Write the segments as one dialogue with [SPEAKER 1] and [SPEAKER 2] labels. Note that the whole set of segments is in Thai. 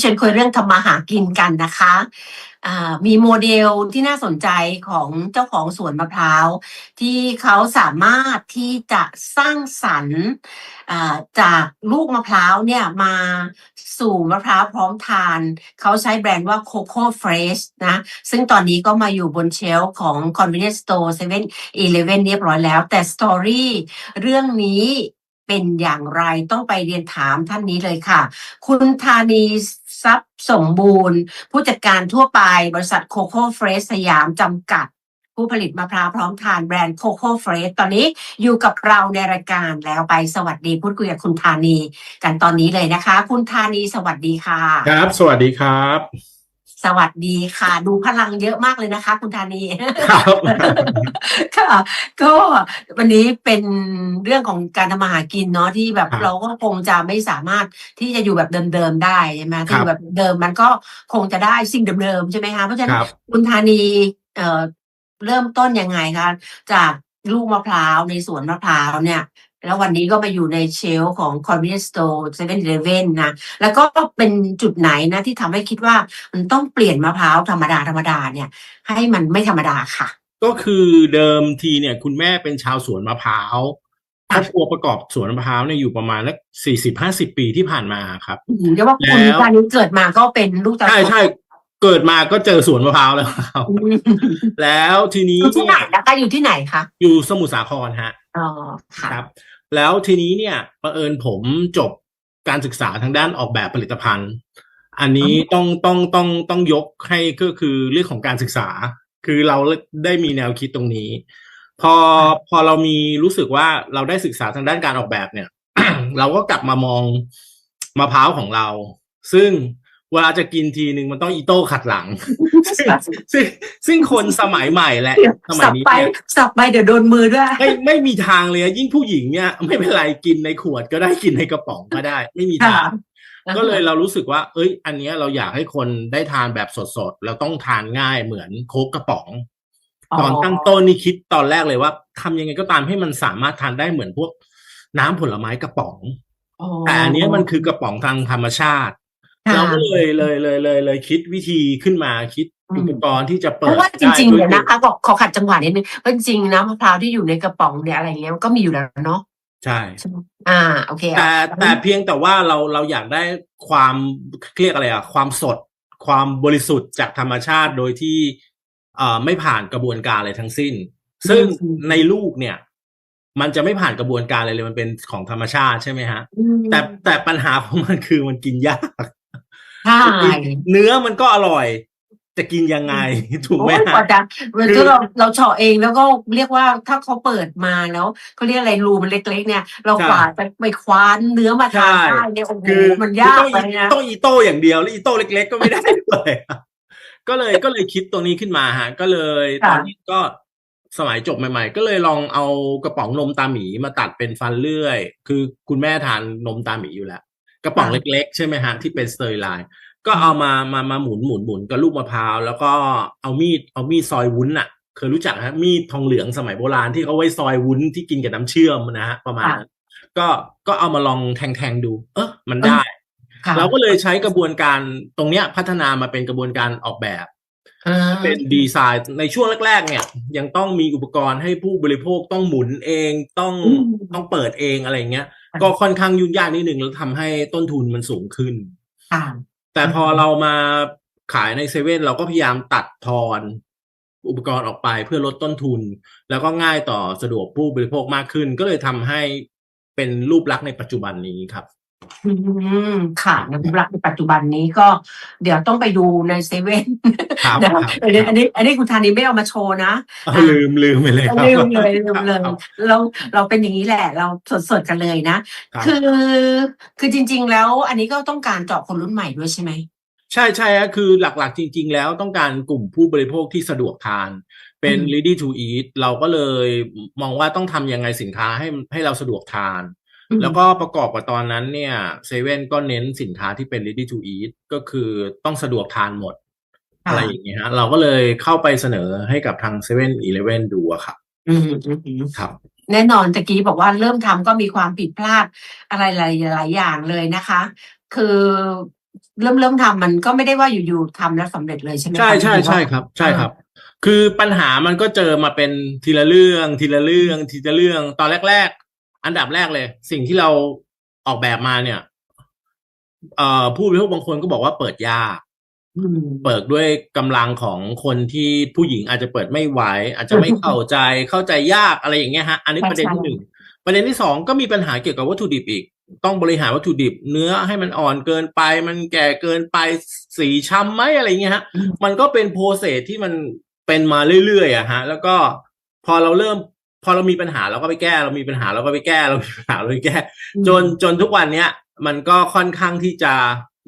[SPEAKER 1] เชิญคุยเรื่องทำมาหากินกันนะคะอ่ามีโมเดลที่น่าสนใจของเจ้าของสวนมะพร้าว ที่เขาสามารถที่จะสร้างสรรค์จากลูกมะพร้าวเนี่ยมาสู่มะพร้าวพร้อมทาน เขาใช้แบรนด์ว่า Coco Fresh นะ ซึ่งตอนนี้ก็มาอยู่บนเชลฟ์ของ Convenience Store 7 Eleven เรียบร้อยแล้ว แต่สตอรี่เรื่องนี้เป็นอย่างไรต้องไปเรียนถามท่านนี้เลยค่ะ คุณธานี ทรัพย์สมบูรณ์ ผู้จัดการทั่วไปบริษัทโคโค่เฟรชสยามจำกัด ผู้ผลิตมะพร้าวพร้อมทานแบรนด์โคโค่เฟรชตอนนี้อยู่กับเราในรายการแล้วไปสวัสดีพูดคุยกับคุณธานี กันตอนนี้เลยนะคะ คุณธานีสวัสดีค่ะ
[SPEAKER 2] ครับ สวัสดีครับ
[SPEAKER 1] สวัสดีค่ะ ดูพลังเยอะมากเลยนะคะ คุณธานี
[SPEAKER 2] ครับ
[SPEAKER 1] ค่ะก็วันนี้เป็นเรื่องของการทำมาหากินเนาะที่แบบ
[SPEAKER 2] ครับ
[SPEAKER 1] เราก็คงจะไม่สามารถที่จะอยู่แบบเดิมๆได้ใช่ไหม
[SPEAKER 2] ครั
[SPEAKER 1] ที่
[SPEAKER 2] บ
[SPEAKER 1] แบบเดิมมันก็คงจะได้สิ่งเดิมๆใช่ไหมคะเพราะฉะ
[SPEAKER 2] ค
[SPEAKER 1] นั้น
[SPEAKER 2] รับ
[SPEAKER 1] คุณธานีเอ่อเริ่มต้นยังไงคะจากลูกมะพร้าวในสวนมะพร้าวเนี่ย แล้ววันนี้ก็มาอยู่ในเชลฟ์ของ Convenience Store 7-Eleven นะ แล้วก็เป็นจุดไหนนะที่ทำให้คิดว่ามันต้องเปลี่ยนมะพร้าวธรรมดาธรรมดาเนี่ย ให้มันไม่ธรรมดาค่ะ
[SPEAKER 2] ก็คือเดิมทีเนี่ย คุณแม่เป็นชาวสวนมะพร้าวครอบครัวประกอบสวนมะพร้าวเนี่ยอยู่ประมาณสักสี่สิบห้าสิบปีที่ผ่านมาครับ
[SPEAKER 1] อืมเรียกว่าคุณ
[SPEAKER 2] แล้ว
[SPEAKER 1] การนี้เกิดมาก็เป็นลูกตา
[SPEAKER 2] ใช่ใช่เกิดมาก็เจอสวนมะพร้าวแล้วครับ
[SPEAKER 1] อืม
[SPEAKER 2] แล้วทีนี้
[SPEAKER 1] อยู่ที่ไหน
[SPEAKER 2] เนี่ย
[SPEAKER 1] นะคะอยู่ที่ไหนคะ
[SPEAKER 2] อยู่สมุทรสาครฮะ
[SPEAKER 1] อ๋อค่ะ
[SPEAKER 2] ครับ แล้วทีนี้เนี่ยบังเอิญผมจบการศึกษาทางด้านออกแบบผลิตภัณฑ์ อันนี้ต้องต้องต้องต้องยกให้ก็คือเรื่องของการศึกษา คือเราได้มีแนวคิดตรงนี้ พอพอเรามีรู้สึกว่าเราได้ศึกษาทางด้านการออกแบบเนี่ย เราก็กลับมามองมะพร้าวของเรา ซึ่ง เวลาจะกินทีหนึ่งมันต้องอีโต้ขัดหลัง ซึ่งซึ่งซึ่งคนสมัยใหม่และสมัย
[SPEAKER 1] สับ
[SPEAKER 2] นี้
[SPEAKER 1] ไป
[SPEAKER 2] เนี่ย
[SPEAKER 1] สับไปเดี๋ยวโดนมือด้วย
[SPEAKER 2] ไม่ไม่มีทางเลยอะยิ่งผู้หญิงเนี่ยไม่เป็นไรกินในขวดก็ได้กินในกระป๋องก็ได้ ไม่มีทางก็เลยเรารู้สึกว่า เอ้ย อันเนี้ยเราอยากให้คนได้ทานแบบสดๆแล้วต้องทานง่ายเหมือนโค้กกระป๋อง
[SPEAKER 1] อ๋อ
[SPEAKER 2] ตอนตั้งต้นนี่คิดตอนแรกเลยว่าทำยังไงก็ตามให้มันสามารถทานได้เหมือนพวกน้ำผลไม้กระป๋อง
[SPEAKER 1] อ๋อ
[SPEAKER 2] แต่อันเนี้ยมันคือกระป๋องทางธรรมชาติ
[SPEAKER 1] ค่ะ
[SPEAKER 2] เราก็เลยเลยเลยเลยเลยคิดวิธีขึ้นมาคิด
[SPEAKER 1] อืม
[SPEAKER 2] อุปกรณ์ที่จะ
[SPEAKER 1] เพ
[SPEAKER 2] เปิด
[SPEAKER 1] ราะว่าจ
[SPEAKER 2] ได้
[SPEAKER 1] ริงๆ
[SPEAKER 2] ด้ว
[SPEAKER 1] เดี๋ยว
[SPEAKER 2] ตั
[SPEAKER 1] นะคะบอกขอขัดจังหวะนิดนึงเพราะจริงๆนะมะพร้าวที่อยู่ในกระป๋องเนี่ยอะไรเงี้ยมันก็มีอยู่แล้วเนาะ
[SPEAKER 2] ใช่
[SPEAKER 1] ใช่ไหมอ่าโอเค
[SPEAKER 2] แต่
[SPEAKER 1] อะ
[SPEAKER 2] แต่เพียงแต่ว่าเราเราอยากได้ความเรียกอะไรอะความสด ความบริสุทธิ์จากธรรมชาติโดยที่เอ่อไม่ผ่านกระบวนการอะไรทั้งสิ้น ซึ่งในลูกเนี่ย มันจะไม่ผ่านกระบวนการอะไรเลยมันเป็นของธรรมชาติใช่ไหมฮะ
[SPEAKER 1] อืม
[SPEAKER 2] แต่แต่ปัญหาของมันคือมันกินยาก
[SPEAKER 1] ใช่
[SPEAKER 2] เนื้อมันก็อร่อย จะกินยังไง ถูกไหม
[SPEAKER 1] โอ้ย
[SPEAKER 2] ฮะ
[SPEAKER 1] กว่าจะมัน
[SPEAKER 2] คื
[SPEAKER 1] ก็
[SPEAKER 2] อ
[SPEAKER 1] เราเราเฉาะเองแล้วก็เรียกว่าถ้าเขาเปิดมาแล้วเขาเรียกอะไรรูมันเล็กๆเนี่ย เรา
[SPEAKER 2] ใช่
[SPEAKER 1] กว่าไปไปคว้านเนื้อมาทาน
[SPEAKER 2] ใช่
[SPEAKER 1] ได้เนี่ยโอ้โห
[SPEAKER 2] คือ
[SPEAKER 1] มันยาก
[SPEAKER 2] คือ
[SPEAKER 1] ไป
[SPEAKER 2] ต้องอี
[SPEAKER 1] นะ
[SPEAKER 2] ต้องอีโต้อย่างเดียวแล้วอีโต้เล็ก ๆ ก็ไม่ได้เลยก็เลยก็เลยคิดตรงนี้ขึ้นมาฮะก็เลยตอนนี้ก็สมัยจบใหม่ ๆ ก็เลยลองเอากระป๋องนมตาหมีมาตัดเป็นฟันเลื่อย คือคุณแม่ทานนมตาหมีอยู่แล้ว กระป๋องเล็กๆ ใช่ไหมฮะที่เป็นสเตอริไลน์ก็เอามามามาหมุนหมุนหมุนกับลูกมะพร้าวแล้วก็เอามีดเอามีดซอยวุ้นอะเคยรู้จักฮะมีดทองเหลืองสมัยโบราณที่เขาไว้ซอยวุ้นที่กินกับน้ำเชื่อมนะฮะประมาณนั้นก็ก็เอามาลองแทงๆดู เออมันได้
[SPEAKER 1] ค่ะ
[SPEAKER 2] เราก็เลยใช้กระบวนการตรงเนี้ยพัฒนามาเป็นกระบวนการออกแบบ
[SPEAKER 1] อ่า
[SPEAKER 2] เป็นดีไซน์ในช่วงแรก ๆ เนี่ย ยังต้องมีอุปกรณ์ให้ผู้บริโภคต้องหมุนเองต้องต้องเปิดเองอะไรเงี้ย ก็ค่อนข้างยุ่งยากนิดนึงแล้วทำให้ต้นทุนมันสูงขึ้น
[SPEAKER 1] ค่ะ
[SPEAKER 2] แต่พอเรามาขายในเซเว่นเราก็พยายามตัดทอนอุปกรณ์ออกไปเพื่อลดต้นทุน แล้วก็ง่ายต่อสะดวกผู้บริโภคมากขึ้น ก็เลยทำให้เป็นรูปลักษณ์ในปัจจุบันนี้ครับ
[SPEAKER 1] อืม ค่ะในรูปลักษณ์ในปัจจุบันนี้ก็ เดี๋ยวต้องไปดูในเซเว่น
[SPEAKER 2] ครับ
[SPEAKER 1] นะครับอันนี้อันนี้อันนี้คุณธานีไม่เอามาโชว์นะ
[SPEAKER 2] เอาลืมลืมไปเลยครับ
[SPEAKER 1] ลืมเลยลืมเลย
[SPEAKER 2] ครับ
[SPEAKER 1] เราเราเป็นอย่างนี้แหละ เราสดๆกันเลยนะ
[SPEAKER 2] ครับ
[SPEAKER 1] คือคือจริง ๆ แล้ว อันนี้ก็ต้องการเจาะคนรุ่นใหม่ด้วยใช่ไหม
[SPEAKER 2] ใช่ใช่ฮะคือหลักๆจริง ๆ แล้วต้องการกลุ่มผู้บริโภคที่สะดวกทานเป็น
[SPEAKER 1] อืม
[SPEAKER 2] ready to eat เราก็เลยมองว่าต้องทำยังไงสินค้าให้ให้เราสะดวกทาน
[SPEAKER 1] อืม
[SPEAKER 2] แล้วก็ประกอบกับตอนนั้นเนี่ยเซเว่นก็เน้นสินค้าที่เป็น ready to eat ก็คือต้องสะดวกทานหมด
[SPEAKER 1] ค่ะ
[SPEAKER 2] อะไรอย่างเงี้ยฮะ เราก็เลยเข้าไปเสนอให้กับทางเซเว่นอีเลฟเว่นดูอะครับ
[SPEAKER 1] อืมอืมอืม
[SPEAKER 2] ครับ
[SPEAKER 1] แน่นอนตะกี้บอกว่าเริ่มทำก็มีความผิดพลาดอะไรหลายๆอย่างเลยนะคะ คือเริ่มเริ่มทำมันก็ไม่ได้ว่าอยู่ๆทำแล้วสำเร็จเลยใช่ไหมคะ
[SPEAKER 2] ใช่ใช่ใช่ครับ ใช่ครับคือปัญหามันก็เจอมาเป็นทีละเรื่อง ทีละเรื่อง ทีละเรื่อง ตอนแรก ๆ อันดับแรกเลย สิ่งที่เราออกแบบมาเนี่ยเอ่อผู้บริโภคบางคนก็บอกว่าเปิดยาก
[SPEAKER 1] อืม
[SPEAKER 2] เปิดด้วยกำลังของคนที่ผู้หญิงอาจจะเปิดไม่ไหว อาจจะไม่เข้าใจเข้าใจยากอะไรอย่างเงี้ยฮะ อันนี้
[SPEAKER 1] ใช่
[SPEAKER 2] ประเด็นที่
[SPEAKER 1] ใช่
[SPEAKER 2] หนึ่งประเด็นที่สองก็มีปัญหาเกี่ยวกับวัตถุดิบอีก ต้องบริหารวัตถุดิบ เนื้อให้มันอ่อนเกินไป มันแก่เกินไปสีช้ำไหมอะไรอย่างเงี้ยฮะ
[SPEAKER 1] อืม
[SPEAKER 2] มันก็เป็นโปรเซสที่มันเป็นมาเรื่อยๆอะฮะ แล้วก็พอเราเริ่ม พอเรามีปัญหาเราก็ไปแก้ เรามีปัญหาเราก็ไปแก้เรามีปัญหาเราไปแก้ จนจนทุกวันเนี้ย มันก็ค่อนข้างที่จะ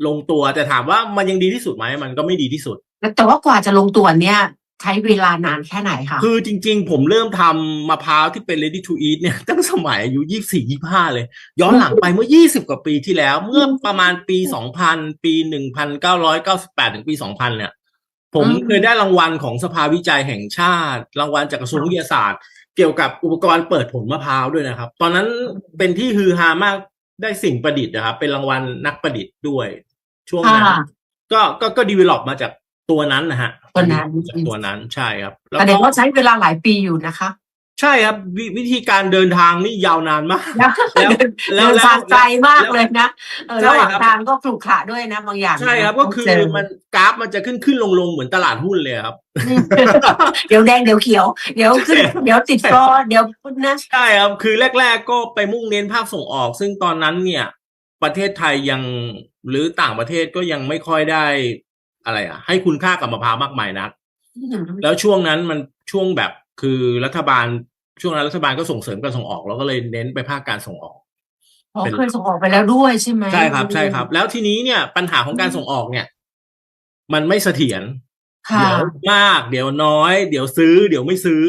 [SPEAKER 2] ลงตัวแต่ถามว่ามันยังดีที่สุดไหมมันก็ไม่ดีที่สุด
[SPEAKER 1] แต่ว่ากว่าจะลงตัวเนี่ยใช้เวลานานแค่ไหนคะ
[SPEAKER 2] คือจริงๆ ผมเริ่มทำมะพร้าวที่เป็น ready to eat เนี่ยตั้งสมัยอายุยี่สี่ยี่ห้าเลย ย้อนหลังไปเมื่อยี่สิบกว่าปีที่แล้ว เมื่อประมาณปีสองพันปีหนึ่งพันเก้าร้อยเก้าสิบแปดถึงปีสองพันเนี่ย ผมเคยได้รางวัลของสภาวิจัยแห่งชาติ รางวัลจากกระทรวงวิทยาศาสตร์ เกี่ยวกับอุปกรณ์เปิดผลมะพร้าวด้วยนะครับ ตอนนั้นเป็นที่ฮือฮามากได้สิ่งประดิษฐ์นะครับ เป็นรางวัลนักประดิษฐ์ด้วย ช่วงนั้น
[SPEAKER 1] ค่ะ
[SPEAKER 2] ก็ก็ก็ดีเวล็อปมาจากตัวนั้นนะฮะ
[SPEAKER 1] ตัวนั้น
[SPEAKER 2] จากตัวนั้นใช่ครับแล้ว
[SPEAKER 1] แสดง
[SPEAKER 2] ก็
[SPEAKER 1] ว่าใช้เวลาหลายปีอยู่นะคะ
[SPEAKER 2] ใช่ครับววิธีการเดินทางนี่ยาวนานมาก
[SPEAKER 1] แล้ว
[SPEAKER 2] แล้วแล้ว
[SPEAKER 1] เดินทางไกลมาก
[SPEAKER 2] แล้ว
[SPEAKER 1] เลยนะเออ
[SPEAKER 2] ใช่
[SPEAKER 1] ระหว่าง
[SPEAKER 2] ครับ
[SPEAKER 1] ทางก็ขรุขระด้วยนะบางอย่าง
[SPEAKER 2] ใช่ครับ
[SPEAKER 1] นะ
[SPEAKER 2] ก็คือ
[SPEAKER 1] เจ
[SPEAKER 2] มันกราฟมันจะขึ้นขึ้นลงลงเหมือนตลาดหุ้นเลยครับ
[SPEAKER 1] เดี๋ยวแดงเดี๋ยวเขียว เดี๋ยวขึ้น
[SPEAKER 2] ใช่
[SPEAKER 1] เดี๋ยวติดฟอร์เดี๋ยวนะ
[SPEAKER 2] ใช่ครับคือแรก ๆ ก็ไปมุ่งเน้นภาคส่งออก ซึ่งตอนนั้นเนี่ย ประเทศไทยยังหรือต่างประเทศก็ยังไม่ค่อยได้อะไรอะ ให้คุณค่ากับมะพร้าวมากมายนัก แล้วช่วงนั้นมันช่วงแบบคือรัฐบาล ช่วงนั้นรัฐบาลก็ส่งเสริมการส่งออก แล้วก็เลยเน้นไปภาคการส่งออก
[SPEAKER 1] อ๋อ
[SPEAKER 2] เป็น
[SPEAKER 1] เคยส่งออกไปแล้วด้วยใช่ไหม
[SPEAKER 2] ใช่ครับใช่ครับ แล้วทีนี้เนี่ยปัญหาของการส่งออกเนี่ย มันไม่เสถียร
[SPEAKER 1] ค่ะ
[SPEAKER 2] เดี๋ยวมากเดี๋ยวน้อย เดี๋ยวซื้อ เดี๋ยวไม่ซื้อ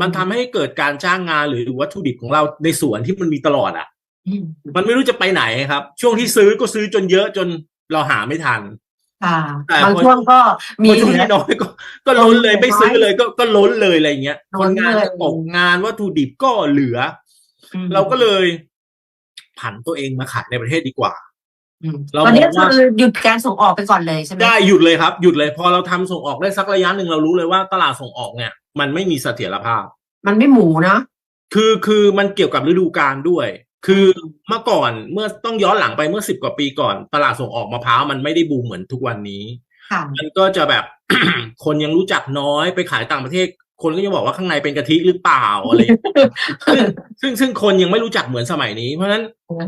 [SPEAKER 2] มันทำให้เกิดการจ้างงานหรือวัตถุดิบของเราในสวนที่มันมีตลอดอะ
[SPEAKER 1] อืม
[SPEAKER 2] มันไม่รู้จะไปไหนครับ ช่วงที่ซื้อก็ซื้อจนเยอะจนเราหาไม่ทัน
[SPEAKER 1] ค่ะ
[SPEAKER 2] แต่
[SPEAKER 1] บาง
[SPEAKER 2] พอ
[SPEAKER 1] ช่วงก็มี
[SPEAKER 2] พอช่วงที่น้อยก็ก็ล้นเลย
[SPEAKER 1] ล้น
[SPEAKER 2] ไม่ซื้อเลยก็ก็ล้นเลยอะไรเงี้ย
[SPEAKER 1] ล้
[SPEAKER 2] คน
[SPEAKER 1] น
[SPEAKER 2] งาน
[SPEAKER 1] เลย
[SPEAKER 2] ก็ตกงานวัตถุดิบก็เหลือ
[SPEAKER 1] อืม
[SPEAKER 2] เราก็เลย ผันตัวเองมาขายในประเทศดีกว่า
[SPEAKER 1] อืม
[SPEAKER 2] เรา
[SPEAKER 1] ตอนนี้
[SPEAKER 2] มองว่า
[SPEAKER 1] คือหยุดการส่งออกไปก่อนเลยใช่ไหม
[SPEAKER 2] ได้หยุดเลยครับหยุดเลยพอเราทำส่งออกได้สักระยะหนึ่งเรารู้เลยว่าตลาดส่งออกเนี่ย มันไม่มีเสถียรภาพ
[SPEAKER 1] มันไม่หมูนะ
[SPEAKER 2] คือคือมันเกี่ยวกับฤดูกาลด้วย คือเมื่อก่อนเมื่อต้องย้อนหลังไปเมื่อสิบกว่าปีก่อน ตลาดส่งออกมะพร้าวมันไม่ได้บูมเหมือนทุกวันนี้
[SPEAKER 1] ค่ะ
[SPEAKER 2] มันก็จะแบบคนยังรู้จักน้อยไปขายต่างประเทศ คนก็ยังบอกว่าข้างในเป็นกะทิหรือเปล่าอะไรอย่างเงี้ยซึ่งซึ่งซึ่งคนยังไม่รู้จักเหมือนสมัยนี้ เพราะฉะนั้น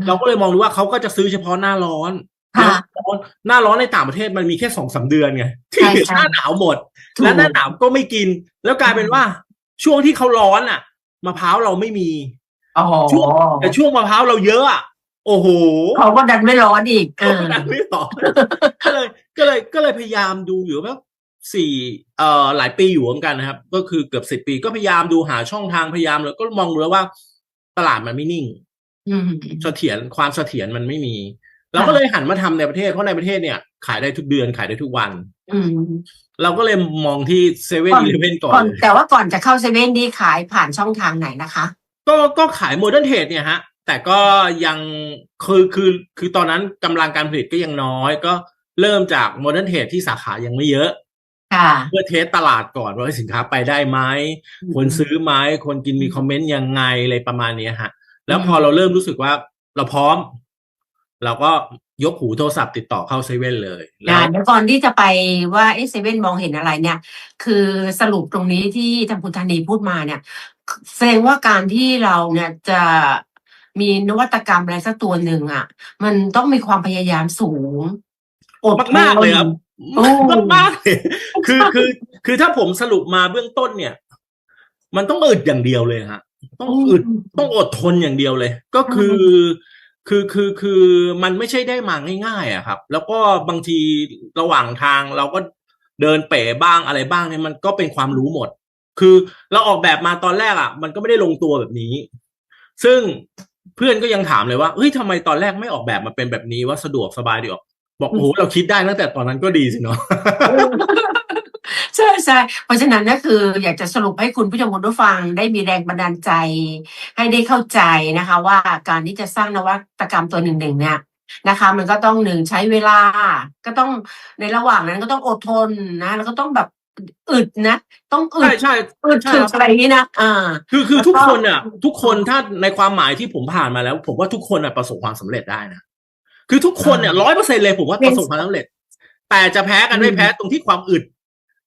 [SPEAKER 2] เราก็เลยมองดูว่าเขาก็จะซื้อเฉพาะหน้าร้อน
[SPEAKER 1] ค่ะ
[SPEAKER 2] หน้าร้อนหน้าร้อนในต่างประเทศมันมีแค่สองสามเดือนไงที่
[SPEAKER 1] ใช่
[SPEAKER 2] เหลือ
[SPEAKER 1] ใช่
[SPEAKER 2] หน้าหนาวหมด
[SPEAKER 1] ถูก
[SPEAKER 2] และหน้าหนาวก็ไม่กิน แล้วกลายเป็นว่าช่วงที่เขาร้อนอะมะพร้าวเราไม่มี
[SPEAKER 1] อ๋อ
[SPEAKER 2] ช่วงแต่ช่วงมะพร้าวเราเยอะอะโอ้โห
[SPEAKER 1] เขาก็ดันไม่ร้อนอีกเอ
[SPEAKER 2] ก็
[SPEAKER 1] อ
[SPEAKER 2] ไม่ได้ไม่ต่อก็เลยก็เลยก็เลยพยายามดูอยู่ว่าสี่เอ่อหลายปีอยู่เหมือนกันนะครับ ก็คือเกือบสิบปีก็พยายามดูหาช่องทางพยายามแล้วก็มองดูแล้วว่า ตลาดมันไม่นิ่ง
[SPEAKER 1] อืม
[SPEAKER 2] เสถียรความเสถียรมันไม่มีเราก็เลยหันมาทำในประเทศเพราะในประเทศเนี่ย ขายได้ทุกเดือนขายได้ทุกวัน
[SPEAKER 1] อืม
[SPEAKER 2] เราก็เลยมองที่เซเว่น
[SPEAKER 1] ก่อน
[SPEAKER 2] อีเลเว่นก่อน
[SPEAKER 1] ก่อน
[SPEAKER 2] เลย
[SPEAKER 1] แต่ว่าก่อนจะเข้าเซเว่นนี่ขายผ่านช่องทางไหนนะคะ
[SPEAKER 2] ก็ก็ขายโมเดิร์นเทรดเนี่ยฮะ แต่ก็ยังคือคือคือตอนนั้นกำลังการผลิตก็ยังน้อย ก็เริ่มจากโมเดิร์นเทรดที่สาขายังไม่เยอะ
[SPEAKER 1] ค่ะ
[SPEAKER 2] เพื่อเทสตลาดก่อนว่าสินค้าไปได้ไหมคนซื้อไหมคนกินมีคอมเมนต์ยังไงอะไรประมาณเนี้ยฮะ แล้วพอเราเริ่มรู้สึกว่าเราพร้อม เราก็ยกหูโทรศัพท์ติดต่อเข้าเซเว่นเลยแล้
[SPEAKER 1] อ่าวเดี๋ยวก่อนที่จะไปว่าเอเซเว่นมองเห็นอะไรเนี่ย คือสรุปตรงนี้ที่ทางคุณธนีพูดมาเนี่ย แสดงว่าการที่เราเนี่ยจะมีนวัตกรรมอะไรสักตัวหนึ่งอะ มันต้องมีความพยายามสูง อดทน
[SPEAKER 2] มากๆเลยครับ
[SPEAKER 1] โอ้
[SPEAKER 2] มากมากๆเลยคือคือ คือถ้าผมสรุปมาเบื้องต้นเนี่ย มันต้องอึดอย่างเดียวเลยฮะ ต้องอึดต้องอดทนอย่างเดียวเลย ก็คือ คือคือคือมันไม่ใช่ได้มาง่ายๆอะครับ แล้วก็บางทีระหว่างทางเราก็เดินเป๋บ้างอะไรบ้างเนี่ยมันก็เป็นความรู้หมด คือเราออกแบบมาตอนแรกอะมันก็ไม่ได้ลงตัวแบบนี้ ซึ่งเพื่อนก็ยังถามเลยว่าเฮ้ยทำไมตอนแรกไม่ออกแบบมาเป็นแบบนี้ว่าสะดวกสบายดีออกบอกโอ้โหเราคิดได้ตั้งแต่ตอนนั้นก็ดีสิเนาะ
[SPEAKER 1] ใช่ใช่เพราะฉะนั้นก็คืออยากจะสรุปให้คุณผู้ชมคุณผู้ฟังได้มีแรงบันดาลใจ ให้ได้เข้าใจนะคะ ว่าการที่จะสร้างนวัตกรรมตัวหนึ่งหนึ่งเนี่ยนะคะ มันก็ต้องหนึ่งใช้เวลา ก็ต้องในระหว่างนั้นก็ต้องอดทนนะ แล้วก็ต้องแบบ อึดนะ ต้องอึ
[SPEAKER 2] ใช่
[SPEAKER 1] ด
[SPEAKER 2] ใช่
[SPEAKER 1] อึด
[SPEAKER 2] ใช่
[SPEAKER 1] ถึ
[SPEAKER 2] ค
[SPEAKER 1] ง
[SPEAKER 2] รับ
[SPEAKER 1] อะไรอย่างนี้นะอ่า
[SPEAKER 2] คือคือ
[SPEAKER 1] แล้วก็
[SPEAKER 2] ทุกคนอะ ทุกคนถ้าในความหมายที่ผมผ่านมาแล้ว ผมว่าทุกคนอะประสบความสำเร็จได้นะคือทุกคนเนี่ยร้อยเปอร์เซ็นเลยผมว่าประสบความสำเร็จ แต่จะแพ้กันไม่แพ้ตรงที่ความอึด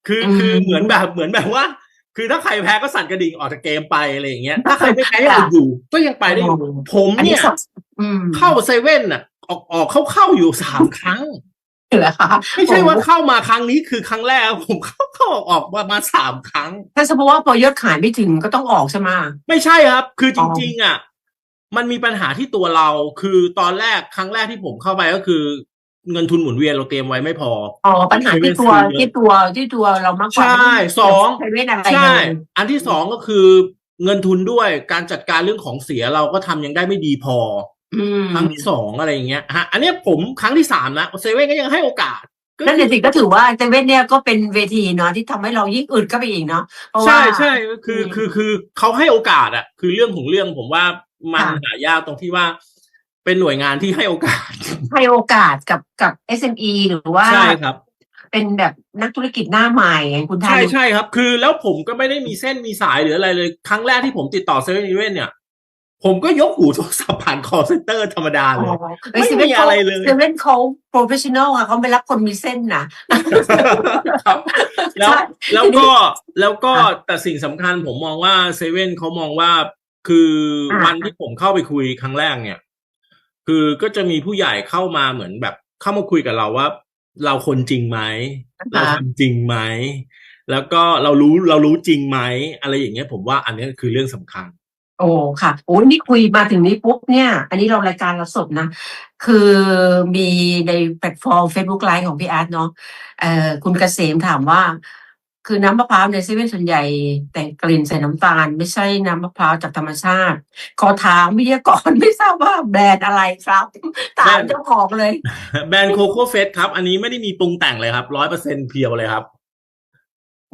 [SPEAKER 2] คือ
[SPEAKER 1] อืม
[SPEAKER 2] คือเหมือนแบบเหมือนแบบว่า คือถ้าใครแพ้ก็สั่นกระดิ่งออกจากเกมไปอะไรอย่างเงี้ยถ้าใครไม่แพ้ยังอึดอยู่ ก็ยังไปได้อยู่ผม
[SPEAKER 1] อันนี้
[SPEAKER 2] เนี่ย
[SPEAKER 1] สำอืม
[SPEAKER 2] เข้าเซเว่นอะ ออกออกเข้าเข้าอยู่สามครั้ง
[SPEAKER 1] เหรอคะ
[SPEAKER 2] ไม่ใช่ว่า
[SPEAKER 1] โอ้
[SPEAKER 2] เข้ามาครั้งนี้คือครั้งแรกผมเข้าเข้าออกออกมามาสามครั้ง
[SPEAKER 1] ถ้าสมมติว่าพอยอดขายไม่ถึงก็ต้องออกใช่ไหม
[SPEAKER 2] ไม่ใช่ครับ คือจ
[SPEAKER 1] อ๋อ
[SPEAKER 2] ริง ๆ อะ มันมีปัญหาที่ตัวเรา คือตอนแรกครั้งแรกที่ผมเข้าไปก็คือเงินทุนหมุนเวียนเราเตรียมไว้ไม่พอ
[SPEAKER 1] อ๋อ ปัญหาที่ตัว
[SPEAKER 2] เซเว่นซื้อเยอะ
[SPEAKER 1] ที่ตัวที่ตัวเรามากกว่า
[SPEAKER 2] ใช่สอง
[SPEAKER 1] เซเว่นอะไร
[SPEAKER 2] ใช่
[SPEAKER 1] เลย
[SPEAKER 2] อันที่สองก็คือเงินทุนด้วยการจัดการเรื่องของเสียเราก็ทำยังได้ไม่ดีพอ
[SPEAKER 1] อืม
[SPEAKER 2] ครั้งที่สองอะไรอย่างเงี้ยฮะอันเนี้ยผมครั้งที่สามนะเซเว่นก็ยังให้โอกาสก็
[SPEAKER 1] นั่นแหละสิก็ถือว่าเซเว่นเนี่ยก็เป็นเวทีเนาะที่ทำให้เรายิ่งอึดก็ไปอีกเนาะเพราะว่า
[SPEAKER 2] ใช่ใช่คือ
[SPEAKER 1] อืม
[SPEAKER 2] คือคือเขาให้โอกาสอะคือเรื่องของเรื่องผมว่ามัน
[SPEAKER 1] ค่ะ
[SPEAKER 2] หายากตรงที่ว่า เป็นหน่วยงานที่ให้โอกาส
[SPEAKER 1] ให้โอกาสกับกับ SME หรือว่า
[SPEAKER 2] ใช่ครับ
[SPEAKER 1] เป็นแบบนักธุรกิจหน้าใหม่ไงคุณทา
[SPEAKER 2] ใช่
[SPEAKER 1] น
[SPEAKER 2] ใช่ครับ คือแล้วผมก็ไม่ได้มีเส้นมีสายหรืออะไรเลย ครั้งแรกที่ผมติดต่อเซเว่นอีเวนเนี่ย ผมก็ยกหูโทรศัพท์ผ่าน call center ธรรมดาเลยไม่มีอะไรเลย
[SPEAKER 1] เซเว่นเขาโปรเฟชชั่นอลค่ะเขาไม่รับคนมีเส้นนะ
[SPEAKER 2] ครับแล้ว
[SPEAKER 1] ใช่
[SPEAKER 2] แล้วก็แล้วก็
[SPEAKER 1] อะ
[SPEAKER 2] แต่สิ่งสำคัญผมมองว่าเซเว่นเขามองว่าคืออะวันที่ผมเข้าไปคุยครั้งแรกเนี่ย คือก็จะมีผู้ใหญ่เข้ามาเหมือนแบบเข้ามาคุยกับเราว่า เราคนจริงไหมเราทำจริงไหมแล้วก็เรารู้เรารู้จริงไหมอะไรอย่างเงี้ย ผมว่าอันเนี้ยคือเรื่องสำคัญ
[SPEAKER 1] โอ้ค่ะโอ้นี่คุยมาถึงนี้ปุ๊บเนี่ย อันนี้เรารายการเราสดนะ คือมีในแพลตฟอร์ม Facebook Live ของพี่อาร์ตเนาะเอ่อคุณเกษมถามว่า คือน้ำมะพร้าวในเซเว่นส่วนใหญ่ แต่งกลิ่นใส่น้ำตาล ไม่ใช่น้ำมะพร้าวจากธรรมชาติ ขอถามวิทยากรไม่ทราบว่าแบรนด์อะไรครับถามเจ้าของเลย
[SPEAKER 2] แบรนด์โคโค่เฟสครับ อันนี้ไม่ได้มีปรุงแต่งเลยครับร้อยเปอร์เซ็นเพียวเลยครับ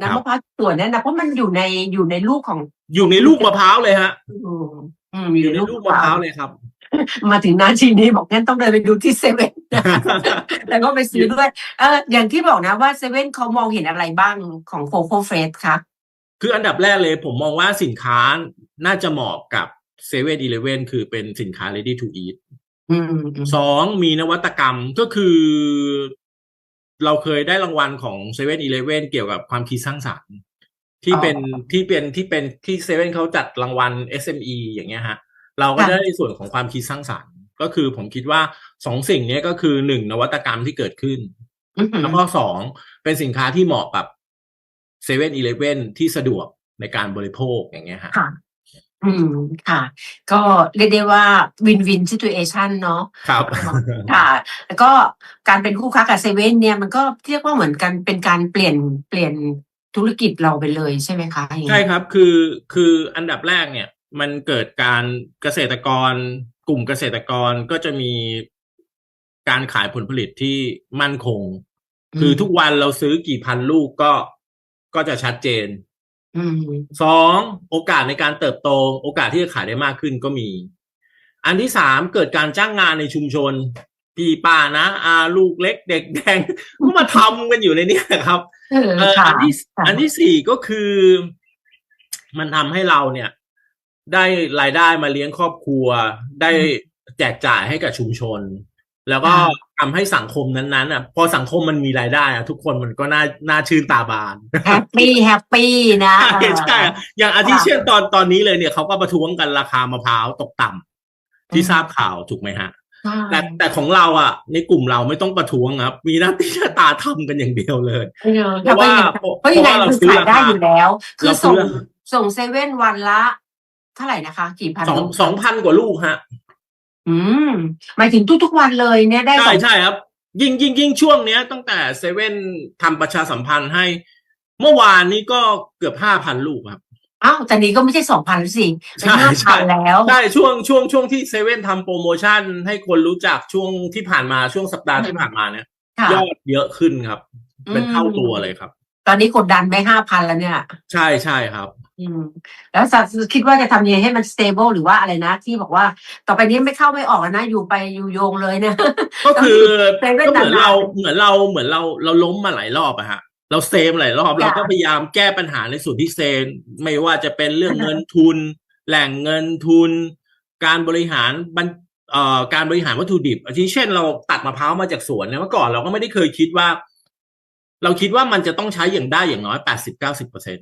[SPEAKER 1] น้ำมะพร้าวส่วนนั้นนะเพราะมันอยู่ในอยู่ในลูกของ
[SPEAKER 2] อยู่ในลูกมะพร้าวเลยฮะ
[SPEAKER 1] อืมอืม
[SPEAKER 2] อยู่ในลูกมะพร้าวเลยครับ
[SPEAKER 1] มาถึงนาทีนี้บอกงั้นต้องเดินไปดูที่เซเว่นแล้วก็ไปซื้อด้วยเอออย่างที่บอกนะว่าเซเว่นเขามองเห็นอะไรบ้างของโคโค่เฟสครับ
[SPEAKER 2] คืออันดับแรกเลยผมมองว่าสินค้าน่าจะเหมาะกับเซเว่นอีเลเวนคือเป็นสินค้า ready to eat
[SPEAKER 1] อืมอืม
[SPEAKER 2] สองมีนวัตกรรมก็คือ เราเคยได้รางวัลของเซเว่นอีเลเวนเกี่ยวกับความคิดสร้างสรรค์ที่เป็นที่เป็นที่เป็นที่เซเว่นเขาจัดรางวัล SME อย่างเงี้ยฮะ เราก็ได้ในส่วนของความคิดสร้างสรรค์ ก็คือผมคิดว่าสองสิ่งเนี้ยก็คือหนึ่งนวัตกรรมที่เกิดขึ้น
[SPEAKER 1] อืม
[SPEAKER 2] แล้วก็สองเป็นสินค้าที่เหมาะกับเซเว่นอีเลฟเว่นที่สะดวกในการบริโภคอย่างเงี้ยฮะ
[SPEAKER 1] ค่ะ อืม ค่ะ ก็เรียกได้ว่าวินวิน i ิ u a t ชันเนาะ
[SPEAKER 2] ครับ
[SPEAKER 1] ค่ะ แล้วก็การเป็นคู่ค้ากับเซเว่นเนี่ย มันก็เรียกว่าเหมือนกัน เป็นการเปลี่ยน เปลี่ยนธุรกิจเราไปเลยใช่ไหมคะ อย่าง
[SPEAKER 2] ใช่
[SPEAKER 1] นี้
[SPEAKER 2] ครับ คือ คืออันดับแรกเนี่ย มันเกิดการเกษตรกร กลุ่มเกษตรกรก็จะมีการขายผลผลิตที่มั่นคงคือทุกวันเราซื้อกี่พันลูกก็ ก็จะชัดเจน
[SPEAKER 1] อืม
[SPEAKER 2] สองโอกาสในการเติบโต โอกาสที่จะขายได้มากขึ้นก็มี อันที่สามเกิดการจ้างงานในชุมชนพี่ป้านะอาลูกเล็กเด็กแดงก็มาทำกันอยู่ในเนี้ครับ
[SPEAKER 1] เออ
[SPEAKER 2] เอ่อ
[SPEAKER 1] ค่ะ
[SPEAKER 2] อันที่
[SPEAKER 1] ค่ะ
[SPEAKER 2] อันที่สี่ก็คือ มันทำให้เราเนี่ย ได้รายได้มาเลี้ยงครอบครัว ได้แจกจ่ายให้กับชุมชน แล้วก็ทำให้สังคมนั้นๆอะ พอสังคมมันมีรายได้อะทุกคนมันก็น่าน่าชื่นตาบาน
[SPEAKER 1] แฮปปี้แฮปปี้นะ
[SPEAKER 2] ใช่ใช่อะอย่างอาทิเช่นตอนตอนนี้เลยเนี่ยเขาก็ประท้วงกันราคามะพร้าวตกต่ำที่ทราบข่าวถูกไหมฮะ
[SPEAKER 1] ใช่
[SPEAKER 2] แต่แต่ของเราอะ ในกลุ่มเราไม่ต้องประท้วงครับ มีหน้าที่จะตาทำกันอย่างเดียวเลย
[SPEAKER 1] เออ
[SPEAKER 2] เพราะว่า
[SPEAKER 1] เพราะยังไง
[SPEAKER 2] เพราะว่าเรา
[SPEAKER 1] คือ
[SPEAKER 2] ซื้อ
[SPEAKER 1] ขายได้
[SPEAKER 2] ราคา
[SPEAKER 1] อยู่แล้ว คือ
[SPEAKER 2] เราซื้
[SPEAKER 1] ส่
[SPEAKER 2] อง
[SPEAKER 1] ส่งเซเว่นวันละ เท่าไหร่นะคะ กี่พัน
[SPEAKER 2] สอง
[SPEAKER 1] ลูก
[SPEAKER 2] สองพันกว่าลูกฮะ
[SPEAKER 1] อืม หมายถึงทุกๆวันเลยเนี่ยได้
[SPEAKER 2] ใช่
[SPEAKER 1] สอง
[SPEAKER 2] ใช่ครับ ยิ่งยิ่งยิ่งช่วงเนี้ย ตั้งแต่เซเว่นทำประชาสัมพันธ์ให้ เมื่อวานนี้ก็เกือบห้าพันลูกครับ
[SPEAKER 1] อ้าวแต่นี้ก็ไม่ใช่สองพันสิเป็น
[SPEAKER 2] ใช่
[SPEAKER 1] ห้า
[SPEAKER 2] ใช่
[SPEAKER 1] พันแล้ว
[SPEAKER 2] ใช่ช่วงช่วงช่วงที่เซเว่นทำโปรโมชั่น ให้คนรู้จักช่วงที่ผ่านมาช่วงสัปดาห์ที่ผ่านมาเนี่ย
[SPEAKER 1] ค่ะ
[SPEAKER 2] ยอดเยอะขึ้นครับ เป็นเท่า
[SPEAKER 1] อืม
[SPEAKER 2] ตัวเลยครับ
[SPEAKER 1] ตอนนี้กดดันไปห้าพันแล้วเนี่ย
[SPEAKER 2] ใช่ใช่ครับ
[SPEAKER 1] อืม แล้วสัตว์คิดว่าจะทำยังไงให้มัน stable หรือว่าอะไรนะ ที่บอกว่าต่อไปนี้ไม่เข้าไม่ออกแล้วนะ อยู่ไปอยู่โยงเลยเนี่ย
[SPEAKER 2] ก็คือ
[SPEAKER 1] เซเว่น
[SPEAKER 2] ก็เหมือน
[SPEAKER 1] นานๆ
[SPEAKER 2] เราเหมือนเราเหมือนเราเราล้มมาหลายรอบอะฮะ เราเซมหลายรอบ
[SPEAKER 1] ค่ะ
[SPEAKER 2] เราก็พยายามแก้ปัญหาในส่วนที่เซมไม่ว่าจะเป็นเรื่องเงินทุน แหล่งเงินทุน การบริหารบันเอ่อการบริหารวัตถุดิบอาทิเช่นเราตัดมะพร้าวมาจากสวนเนี่ยเมื่อก่อนเราก็ไม่ได้เคยคิดว่า เราคิดว่ามันจะต้องใช้อย่างได้อย่างน้อยแปดสิบเก้าสิบเปอร์เซ็น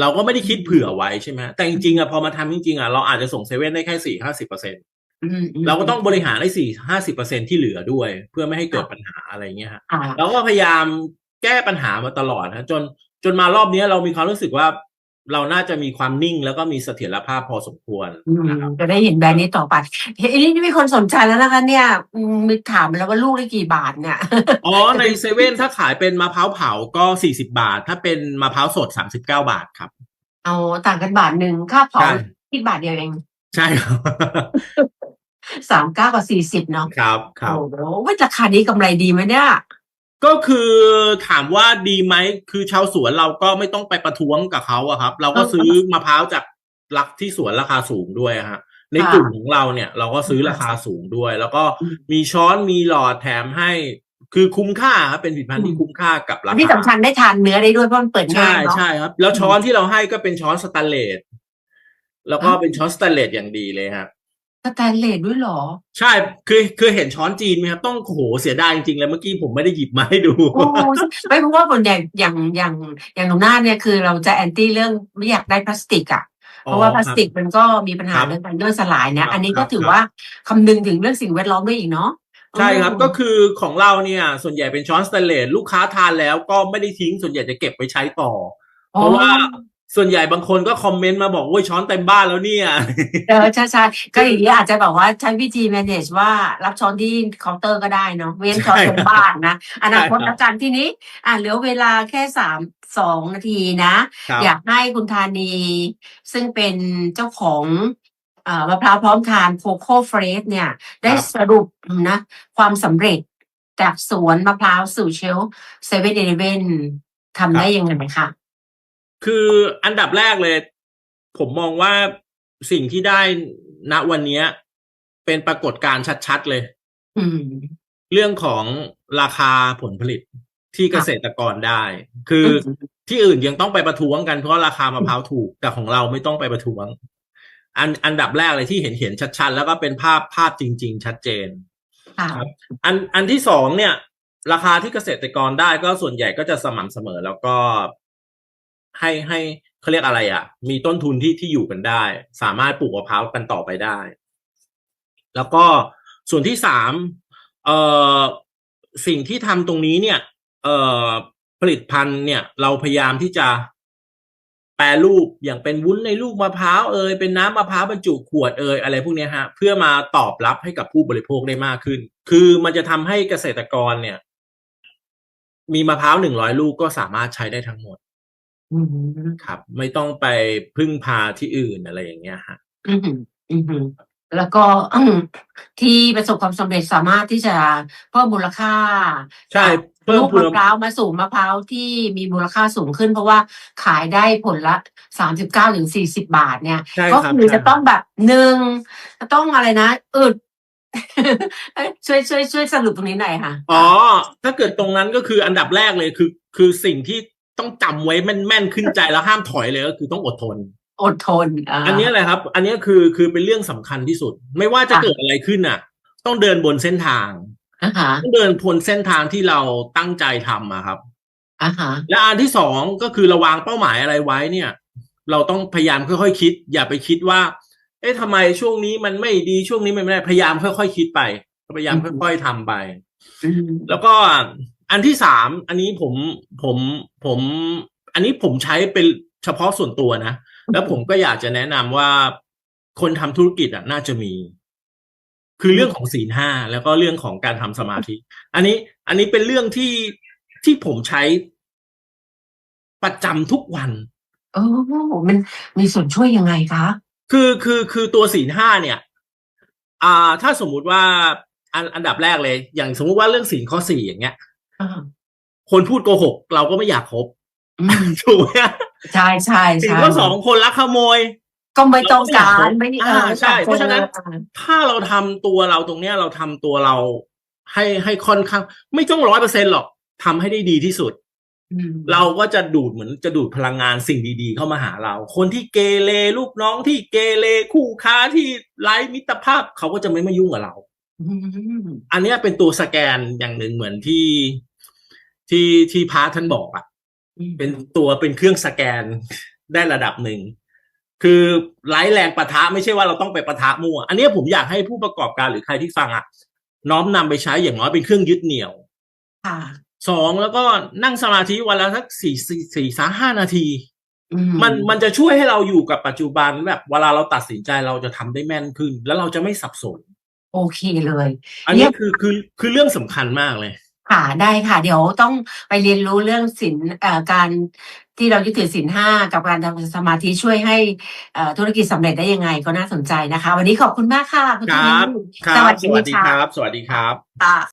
[SPEAKER 2] เราก็ไม่ได้คิดเผื่อไว้ใช่ไหมแต่จริงๆอะพอมาทำจริงๆอะเราอาจจะส่งเซเว่นได้แค่สี่ห้าสิบเปอร์เซ็น
[SPEAKER 1] อืมม
[SPEAKER 2] เราก็ต้องบริหารได้สี่ห้าสิบเปอร์เซ็นที่เหลือด้วย เพื่อไม่ให้เกิดปัญหาอะไรเงี้ยฮะ
[SPEAKER 1] อ่า
[SPEAKER 2] เราก็พยายามแก้ปัญหามาตลอดนะจนจนมารอบนี้เรามีความรู้สึกว่า เราน่าจะมีความนิ่งแล้วก็มีเสถียรภาพพอสมควร
[SPEAKER 1] อืม
[SPEAKER 2] นะครับ
[SPEAKER 1] จะได้เห็นแบรนด์นี้ต่อไปเฮ้ยนี่มีคนสนใจแล้วนะคะเนี่ยอืมมีถามมาแล้วว่าลูกได้กี่บาทเนี่ย
[SPEAKER 2] อ๋อในเซเว่นถ้าขายเป็นมะพร้าวเผาก็สี่สิบาท ถ้าเป็นมะพร้าวสดสามสิบเก้าบาทครับ
[SPEAKER 1] เอาต่างกันบาทหนึ่งค่าเผา
[SPEAKER 2] ใช่
[SPEAKER 1] ที่บาทเดียวเอง
[SPEAKER 2] ใช่ครับ
[SPEAKER 1] สามเก้ากับสี่สิบเนาะ
[SPEAKER 2] ครับครับ
[SPEAKER 1] โอ้โหว่าราคานี้กำไรดีไหมเนี่ย
[SPEAKER 2] ก็คือถามว่าดีไหมคือชาวสวนเราก็ไม่ต้องไปประท้วงกับเขาอะครับ เราก็ซื้อมะพร้าวจากรักที่สวนราคาสูงด้วยฮะ ในกลุ่มของเราเนี่ย เราก็ซื้อราคาสูงด้วย แล้วก็
[SPEAKER 1] อืม
[SPEAKER 2] มีช้อนมีหลอดแถมให้ คือคุ้มค่าครับเป็นผลิตภัณฑ์ที่คุ้มค่ากับราคา
[SPEAKER 1] ที่สำคัญได้ทานเนื้อได้ด้วยเพราะมันเปิดง่า
[SPEAKER 2] ใช่
[SPEAKER 1] ยเนาะ
[SPEAKER 2] ใช่ครับ แล้วช้อนที่เราให้ก็เป็นช้อนสแตนเลสแล้วก็เป็นช้อนสแตนเลสอย่างดีเลยครับ
[SPEAKER 1] สแตนเลสด้วยเหรอ
[SPEAKER 2] ใช่คือคือเห็นช้อนจีนไหมครับต้องโอ้โหเสียดายจริงๆเลยเมื่อกี้ผมไม่ได้หยิบมาให้ดู
[SPEAKER 1] โอ้ไม่เพราะว่าคนอย่างอย่างอย่างอย่างหนูนาเนี่ยคือเราจะแอนตี้เรื่องไม่อยากได้พลาสติกอะเพราะว่าพลาสติกมันก็มีปัญหา
[SPEAKER 2] ครับ
[SPEAKER 1] เรื่องการย่อยสลาย
[SPEAKER 2] ครั
[SPEAKER 1] นะ
[SPEAKER 2] บ
[SPEAKER 1] อันนี้ก็
[SPEAKER 2] ครับ
[SPEAKER 1] ถือ
[SPEAKER 2] ครับ
[SPEAKER 1] ว่าคำนึงถึงเรื่องสิ่งแวดล้อมด้วยอีกเนาะ
[SPEAKER 2] ใช่ครับ
[SPEAKER 1] อืม
[SPEAKER 2] ก็คือของเราเนี่ยส่วนใหญ่เป็นช้อนสแตนเลสลูกค้าทานแล้วก็ไม่ได้ทิ้งส่วนใหญ่จะเก็บไปใช้ต่อ เพราะว่า ส่วนใหญ่บางคนก็คอมเมนต์มาบอกว่าช้อนเต็มบ้านแล้วเนี่ย
[SPEAKER 1] เออใช่ใช่ก็อย่างนี้อาจจะแบบว่าใช้วิธี manage ว่ารับช้อนที่เคาน์เตอร์ก็ได้เนาะเว้นช้อน
[SPEAKER 2] ใช่
[SPEAKER 1] เป็นบ้านนะอนาคต
[SPEAKER 2] ใช่ครับ
[SPEAKER 1] อาจารย์ที่นี้ อ่าเหลือเวลาแค่สามสองนาทีนะ
[SPEAKER 2] ครับ
[SPEAKER 1] อยากให้คุณธานี ซึ่งเป็นเจ้าของเอ่อมะพร้าวพร้อมทานโคโค่เฟรชเนี่ย ได้สรุปนะ ความสำเร็จจากสวนมะพร้าวสู่เชลเซเว่นเอเลเวนทำได้ยังไงคะ
[SPEAKER 2] คืออันดับแรกเลย ผมมองว่าสิ่งที่ได้ณวันเนี้ยเป็นปรากฏการณ์ชัด ๆ เลย
[SPEAKER 1] อืม
[SPEAKER 2] เรื่องของราคาผลผลิตที่เกษตรกรได้ คืออ
[SPEAKER 1] ม
[SPEAKER 2] ที่อื่นยังต้องไปประท้วงกันเพราะราคามะพร้าวถูก แต่ของเราไม่ต้องไปประท้วง อันอันดับแรกเลยที่เห็นเห็นชัดๆ แล้วก็เป็นภาพภาพจริง ๆ ชัดเจน
[SPEAKER 1] ค่ะ
[SPEAKER 2] ครับอันอันที่สองเนี่ย ราคาที่เกษตรกรได้ก็ส่วนใหญ่ก็จะสม่ำเสมอ แล้วก็ ให้ให้เขาเรียกอะไรอะ มีต้นทุนที่ที่อยู่กันได้ สามารถปลูกมะพร้าวกันต่อไปได้ แล้วก็ส่วนที่สามเอ่อสิ่งที่ทำตรงนี้เนี่ย เอ่อผลิตภัณฑ์เนี่ย เราพยายามที่จะแปรรูปอย่างเป็นวุ้นในลูกมะพร้าวเอยเป็นน้ำมะพร้าวบรรจุขวดเอยอะไรพวกนี้ฮะ เพื่อมาตอบรับให้กับผู้บริโภคได้มากขึ้น คือมันจะทำให้เกษตรกรเนี่ย มีมะพร้าวหนึ่งร้อยลูกก็สามารถใช้ได้ทั้งหมด
[SPEAKER 1] อืม
[SPEAKER 2] ครับ ไม่ต้องไปพึ่งพาที่อื่น อะไรอย่างเงี้ยฮะ
[SPEAKER 1] อืมอืมแล้วก็ ที่ประสบความสำเร็จสามารถที่จะเพิ่มมูลค่า
[SPEAKER 2] ใช่
[SPEAKER 1] จาก
[SPEAKER 2] เพิ่ม
[SPEAKER 1] ลูก
[SPEAKER 2] พู
[SPEAKER 1] มะพร้าวมาสู่มะพร้าวที่มีมูลค่าสูงขึ้น เพราะว่าขายได้ผลละสามสิบเก้าถึงสี่สิบาทเนี่ย
[SPEAKER 2] ใช่
[SPEAKER 1] ก็
[SPEAKER 2] ครับ
[SPEAKER 1] คือ
[SPEAKER 2] ใช่
[SPEAKER 1] จะต้องแบบหนึ่งจะต้องอะไรนะ อึด เอ้ยช่วย ช่วย ช่วยสรุปตรงนี้หน่อยค่ะ
[SPEAKER 2] อ๋อถ้าเกิดตรงนั้น ก็คืออันดับแรกเลย คือ คือสิ่งที่ ต้องจำไว้แม่นๆขึ้นใจแล้วห้ามถอยเลยก็คือต้องอดทน
[SPEAKER 1] อดทนา
[SPEAKER 2] อันเนี้ยแหละครับ อันเนี้ยคือคือเป็นเรื่องสำคัญที่สุด ไม่ว่าจะ
[SPEAKER 1] ค่ะ
[SPEAKER 2] เกิดอะไรขึ้นอะ ต้องเดินบนเส้นทาง
[SPEAKER 1] อ่าฮะ
[SPEAKER 2] ต้องเดินบนเส้นทางที่เราตั้งใจทำอะครับ
[SPEAKER 1] อ่าฮะ
[SPEAKER 2] และอันที่สองก็คือเระวางเป้าหมายอะไรไว้เนี่ย เราต้องพยายามค่อยๆคิด อย่าไปคิดว่า เอ๊ะทำไมช่วงนี้มันไม่ดีช่วงนี้มันไม่ได้พยายามค่อยๆคิดไปพยายามค่อย ๆทำไป
[SPEAKER 1] อืม
[SPEAKER 2] แล้วก็ อันที่สามอันนี้ผมผมผม อันนี้ผมใช้เป็นเฉพาะส่วนตัวนะ แล้วผมก็อยากจะแนะนำว่าคนทำธุรกิจอะน่าจะมี คือเรื่องของศีลห้าแล้วก็เรื่องของการทำสมาธิ อันนี้ อันนี้เป็นเรื่องที่ที่ผมใช้ประจำทุกวัน
[SPEAKER 1] โอ้มันมีส่วนช่วยยังไงคะ
[SPEAKER 2] คือคือคือตัวศีลห้าเนี่ย อ่า ถ้าสมมุติว่าอันอันดับแรกเลย อย่างสมมุติว่าเรื่องศีลข้อสี่อย่างเงี้ย
[SPEAKER 1] อ่า
[SPEAKER 2] คนพูดโกหก เราก็ไม่อยากคบ
[SPEAKER 1] อืม
[SPEAKER 2] ถูกไหมฮะ
[SPEAKER 1] ใช่ใช่
[SPEAKER 2] ถึง
[SPEAKER 1] ใช่
[SPEAKER 2] ว่าสองคนลักขโมย
[SPEAKER 1] ก็ไม่ต้องการไม่
[SPEAKER 2] อ่าใช่
[SPEAKER 1] ออ
[SPEAKER 2] เพราะฉะนั้น ถ้าเราทำตัวเราตรงเนี้ยเราทำตัวเรา ให้ให้ค่อนข้าง ไม่ต้องร้อยเปอร์เซ็นหรอกทำให้ได้ดีที่สุด
[SPEAKER 1] อืม
[SPEAKER 2] เราก็จะดูดเหมือนจะดูดพลังงานสิ่งดีๆ เข้ามาหาเรา คนที่เกเรลูกน้องที่เกเรคู่ค้าที่ไร้มิตรภาพเขาก็จะไม่มายุ่งกับเรา
[SPEAKER 1] อืม
[SPEAKER 2] อันเนี้ยเป็นตัวสแกนอย่างหนึ่งเหมือนที่ ที่ที่พาร์ทท่านบอกอะเป็นตัวเป็นเครื่องสแกนได้ระดับหนึ่งคือไร้แรงปะทะไม่ใช่ว่าเราต้องไปปะทะมั่ว อันเนี้ยผมอยากให้ผู้ประกอบการหรือใครที่ฟังอะ น้อมนำไปใช้อย่างน้อยเป็นเครื่องยึดเหนี่ยว
[SPEAKER 1] ค่ะ
[SPEAKER 2] สองแล้วก็นั่งสมาธิวันละสักสี่สี่สี่สาห้านาที
[SPEAKER 1] อื
[SPEAKER 2] มันมันจะช่วยให้เราอยู่กับปัจจุบันแบบเวลาเราตัดสินใจเราจะทำได้แม่นขึ้น แล้วเราจะไม่สับสน
[SPEAKER 1] โอเคเลย
[SPEAKER 2] อันนี้คือคือคือเรื่องสำคัญมากเลย
[SPEAKER 1] ค่ะได้ค่ะ เดี๋ยวต้องไปเรียนรู้เรื่องสินเอ่อการที่เรายึดถือสินห้ากับการทำสมาธิช่วยให้เอ่อธุรกิจสำเร็จได้ยังไงก็น่าสนใจนะคะ วันนี้ขอบคุณมากค่ะคุณ
[SPEAKER 2] ค
[SPEAKER 1] ท
[SPEAKER 2] รับ
[SPEAKER 1] วี
[SPEAKER 2] ครับ
[SPEAKER 1] สวัส
[SPEAKER 2] สวัส
[SPEAKER 1] ดี
[SPEAKER 2] ดี
[SPEAKER 1] ค่ะ
[SPEAKER 2] ครับ สวัสดีครับ
[SPEAKER 1] ค่ะ